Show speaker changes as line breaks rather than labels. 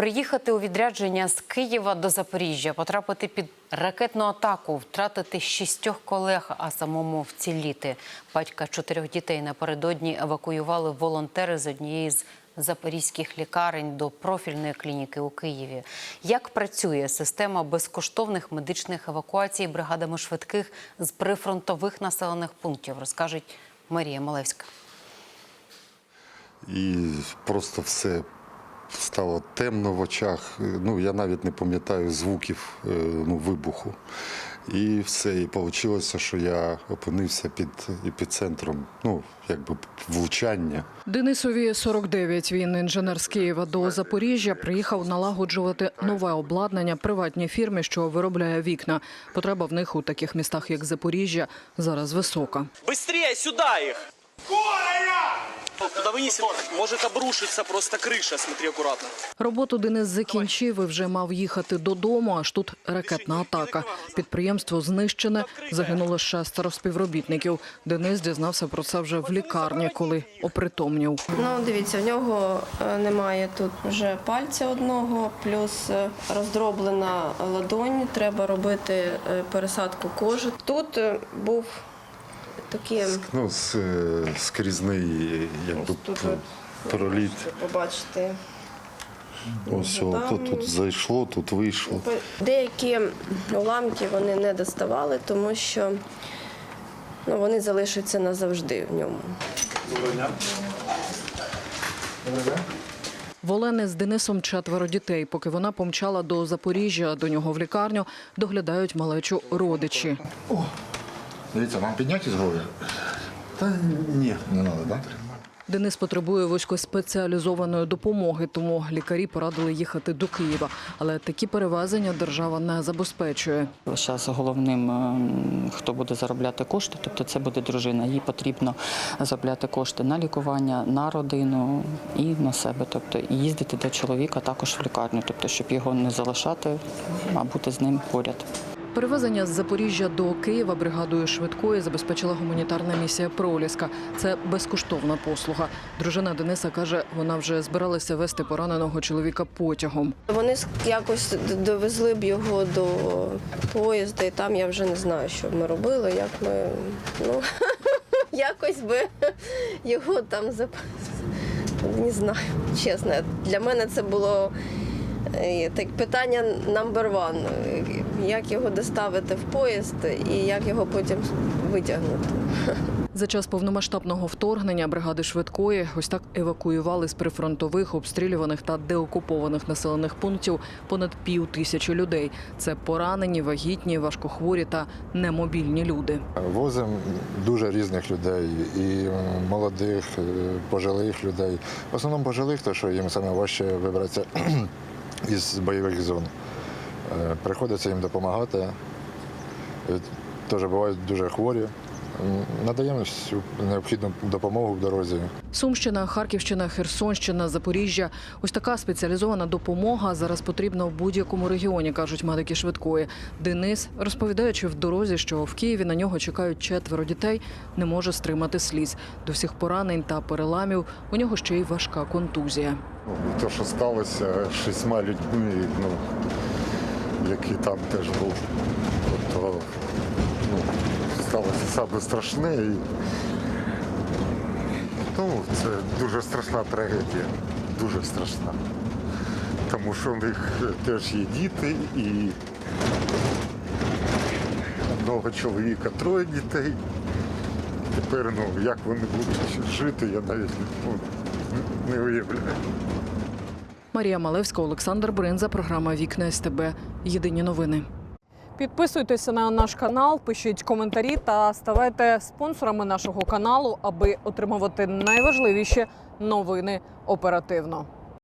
Приїхати у відрядження з Києва до Запоріжжя, потрапити під ракетну атаку, втратити шістьох колег, а самому вціліти. Батька чотирьох дітей напередодні евакуювали волонтери з однієї з запорізьких лікарень до профільної клініки у Києві. Як працює система безкоштовних медичних евакуацій бригадами швидких з прифронтових населених пунктів, розкаже Марія Малевська.
І просто все стало темно в очах. Ну, я навіть не пам'ятаю звуків е, ну, вибуху. І все. І вийшло, що я опинився під епіцентром, ну, якби влучання.
Денисові 49. Він інженер з Києва до Запоріжжя. Приїхав налагоджувати нове обладнання приватній фірмі, що виробляє вікна. Потреба в них у таких містах, як Запоріжжя, зараз висока.
Быстрее, сюда их! Куда вынесем? Может обрушиться просто крыша, смотри аккуратно.
Роботу Денис закінчив і вже мав їхати додому. Аж тут ракетна атака. Підприємство знищене. Загинуло шестеро співробітників. Денис дізнався про це вже в лікарні, коли опритомнів.
Ну, дивіться, в нього е, немає тут вже пальця одного, плюс е, роздроблена ладонь. Треба робити е, пересадку кожи. Тут був такий,
Ну, е, скрізний якби,
тут
п- проліт.
побачите.
Ось о, тут, тут зайшло, тут вийшло.
Деякі уламки вони не доставали, тому що ну, вони залишаться назавжди в ньому.
В Олени з Денисом четверо дітей. Поки вона помчала до Запоріжжя, до нього в лікарню, доглядають малечу родичі.
Дивіться, вам підняти з голови?
Та ні.
Не треба, так?
Денис потребує вузькоспеціалізованої допомоги, тому лікарі порадили їхати до Києва. Але такі перевезення держава не забезпечує.
Зараз головним, ем, хто буде заробляти кошти, тобто це буде дружина. Їй потрібно заробляти кошти на лікування, на родину і на себе. Тобто і їздити до чоловіка також в лікарню, тобто, щоб його не залишати, а бути з ним поряд.
Перевезення з Запоріжжя до Києва бригадою швидкої забезпечила гуманітарна місія Проліска. Це безкоштовна послуга. Дружина Дениса каже, вона вже збиралася вести пораненого чоловіка потягом.
Вони якось довезли б його до поїзда, і там я вже не знаю, що ми робили, як ми ну якось би його там зап... Не знаю, чесно. Для мене це було так, питання number one. Е, Як його доставити в поїзд і як його потім витягнути.
За час повномасштабного вторгнення бригади швидкої ось так евакуювали з прифронтових, обстрілюваних та деокупованих населених пунктів понад пів тисячі людей. Це поранені, вагітні, важкохворі та немобільні люди.
Возимо дуже різних людей, і молодих, е, пожилих людей. В основному пожилих, то що їм саме важче вибратися із бойових зон. Е, Приходиться їм допомагати. Е, Теж бувають дуже хворі. Надаємо всю необхідну допомогу в дорозі.
Сумщина, Харківщина, Херсонщина, Запоріжжя. Ось така спеціалізована допомога зараз потрібна в будь-якому регіоні, кажуть медики швидкої. Денис, розповідаючи в дорозі, що в Києві на нього чекають четверо дітей, не може стримати сліз. До всіх поранень та переламів у нього ще й важка контузія.
Ну, те, що сталося шістьма людьми, ну, які там теж був, то ну, сталося саме страшне. І, ну, це дуже страшна трагедія, дуже страшна. Тому що в них теж є діти і одного чоловіка троє дітей. Тепер, ну, як вони будуть жити, я навіть ну, не уявляю.
Марія Малевська, Олександр Бринза, програма Вікна СТБ. Єдині новини.
Підписуйтеся на наш канал, пишіть коментарі та ставайте спонсорами нашого каналу, аби отримувати найважливіші новини оперативно.